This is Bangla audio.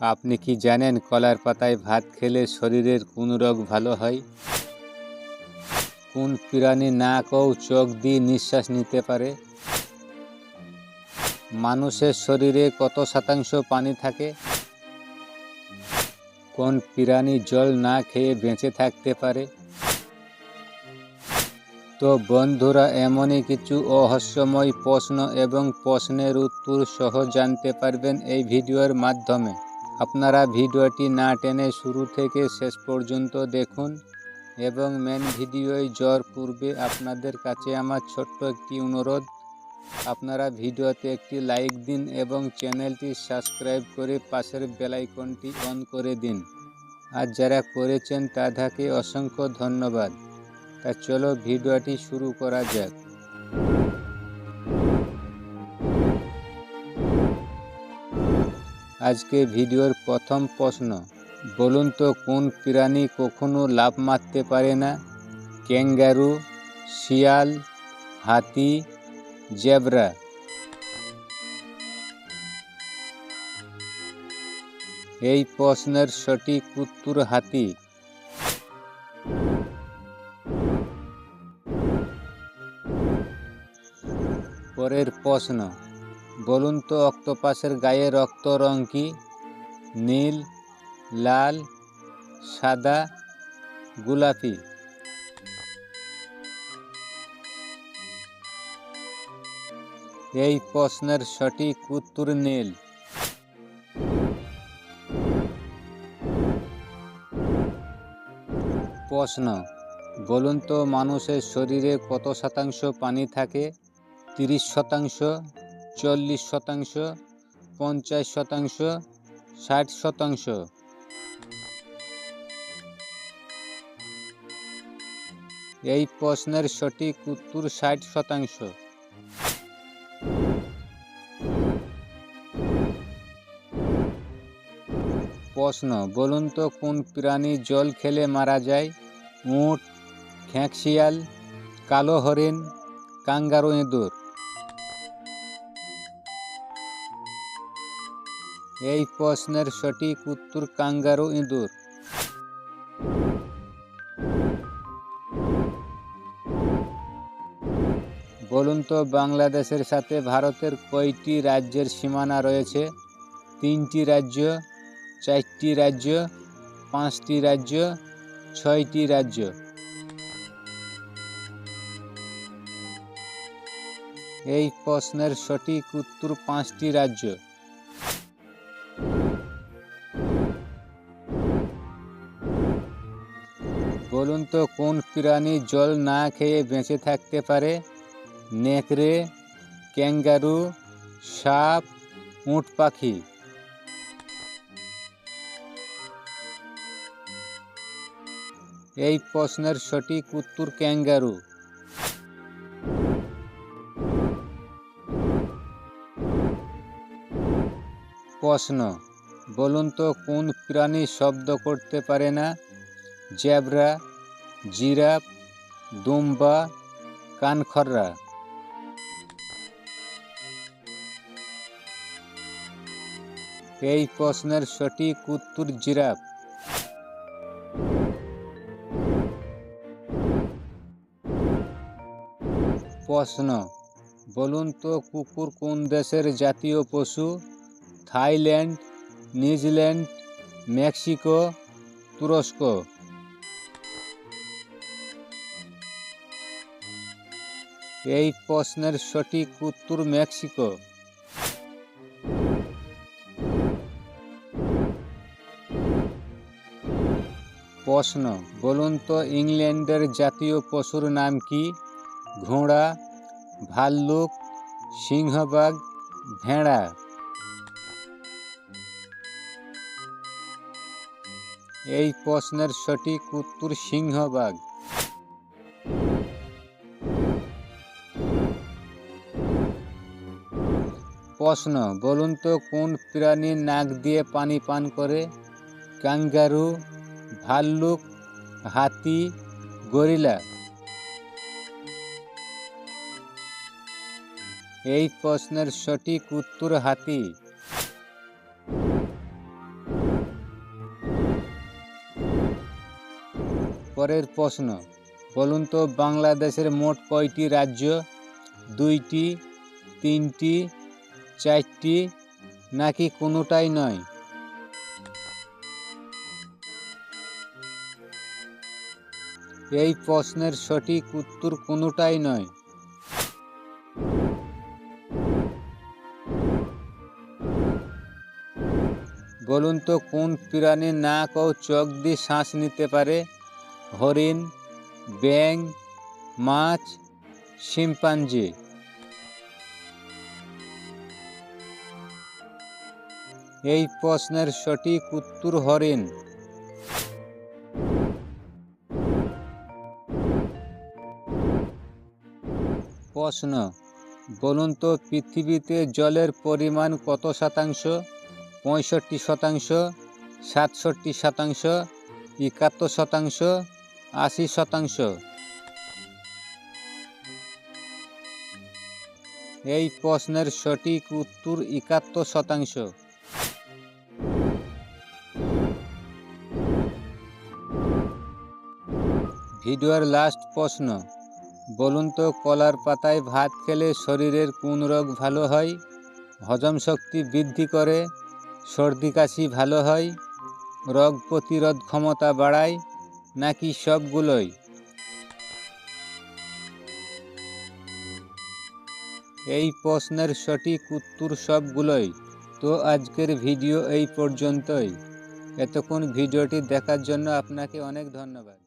আপনি কি জানেন কলার পাতায় ভাত খেলে শরীরের কোন রোগ ভালো হয়? কোন প্রাণী নাক ও চোখ দিয়ে নিঃশ্বাস নিতে পারে? মানুষের শরীরে কত শতাংশ পানি থাকে? কোন প্রাণী জল না খেয়ে বেঁচে থাকতে পারে? তো বন্ধুরা, এমনই কিছু অহস্যময় প্রশ্ন এবং প্রশ্নের উত্তর সহ জানতে পারবেন এই ভিডিওর মাধ্যমে। আপনারা ভিডিওটি না টেনে শুরু থেকে শেষ পর্যন্ত দেখুন এবং মেন ভিডিওয় জ্বর পূর্বে আপনাদের কাছে আমার ছোট্ট একটি অনুরোধ। আপনারা ভিডিওতে একটি লাইক দিন এবং চ্যানেলটি সাবস্ক্রাইব করে পাশের বেলাইকনটি অন করে দিন। আর যারা করেছেন তাদেরকে অসংখ্য ধন্যবাদ। তা চলো ভিডিওটি শুরু করা যাক। আজকে ভিডিওর প্রথম প্রশ্ন, বলুন তো কোন প্রাণী কখনো লাভ মারতে পারে না? ক্যাঙ্গারু, শিয়াল, হাতি, জেব্রা। এই প্রশ্নের সঠিক উত্তর হাতি। পরের প্রশ্ন বলুন তো, অক্টোপাসের গায়ে রক্ত রং কি? নীল, লাল, সাদা, গোলাপি। এই প্রশ্নের সঠিক উত্তর নীল। প্রশ্ন, বলুন তো, মানুষের শরীরে কত শতাংশ পানি থাকে? তিরিশ শতাংশ চল্লিশ শতাংশ, পঞ্চাশ শতাংশ, ষাট শতাংশ। এই প্রশ্নের সঠিক উত্তর ষাট শতাংশ। প্রশ্ন, বলুন তো কোন প্রাণী জল খেলে মারা যায়? উট খ্যাঁকশিয়াল কালো হরিণ, কাঙ্গারু ইঁদুর। এই প্রশ্নের সঠিক উত্তর কাঙ্গারু ইঁদুর। বলুন তো, বাংলাদেশের সাথে ভারতের কয়টি রাজ্যের সীমানা রয়েছে? তিনটি রাজ্য, চারটি রাজ্য, পাঁচটি রাজ্য, ছয়টি রাজ্য। এই প্রশ্নের সঠিক উত্তর পাঁচটি রাজ্য। বলুন তো, কোন প্রাণী জল না খেয়ে বেঁচে থাকতে পারে? নেকড়ে, ক্যাঙ্গারু, সাপ, উট পাখি। এই প্রশ্নের সঠিক উত্তর ক্যাঙ্গারু। প্রশ্ন, বলুন তো, কোন প্রাণী শব্দ করতে পারে না? জেব্রা, জিরাফ, দুম্বা, কানখররা। এই প্রশ্নের সঠিক উত্তর জিরাফ। প্রশ্ন, বলুন তো কুকুর কোন দেশের জাতীয় পশু? থাইল্যান্ড, নিউজিল্যান্ড, মেক্সিকো, তুরস্ক। এই প্রশ্নের সঠিক উত্তর মেক্সিকো। প্রশ্ন, বলুন তো ইংল্যান্ডের জাতীয় পশুর নাম কি? ঘোড়া, ভাল্লুক সিংহবাগ ভেড়া। এই প্রশ্নের সঠিক উত্তর সিংহবাগ প্রশ্ন, বলুন তো কোন প্রাণী নাক দিয়ে পানি পান করে? কাঙ্গারু ভাল্লুক, হাতি, গরিলা। এই প্রশ্নের সঠিক উত্তর হাতি। পরের প্রশ্ন, বলুন তো বাংলাদেশের মোট কয়টি রাজ্য? দুইটি, তিনটি চারটি নাকি কোনোটাই নয়? এই প্রশ্নের সঠিক উত্তর কোনোটাই নয়। বলুন তো, কোন প্রাণী নাক ও চোখ দিয়ে শ্বাস নিতে পারে? হরিণ ব্যাং মাছ, শিম্পাঞ্জি। এই প্রশ্নের সঠিক উত্তর হরিণ। প্রশ্ন, বলুন তো পৃথিবীতে জলের পরিমাণ কত শতাংশ? পঁয়ষট্টি শতাংশ, সাতষট্টি শতাংশ, একাত্তর শতাংশ, আশি শতাংশ। এই প্রশ্নের সঠিক উত্তর একাত্তর শতাংশ। ভিডিওর লাস্ট প্রশ্ন, বলুন তো কলার পাতায় ভাত খেলে শরীরের কোন রোগ ভালো হয়? হজম শক্তি বৃদ্ধি করে, সর্দি কাশি ভালো হয়, রোগ প্রতিরোধ ক্ষমতা বাড়ায়, নাকি সবগুলোই? এই প্রশ্নের সঠিক উত্তর সবগুলোই। তো আজকের ভিডিও এই পর্যন্তই। এতক্ষণ ভিডিওটি দেখার জন্য আপনাকে অনেক ধন্যবাদ।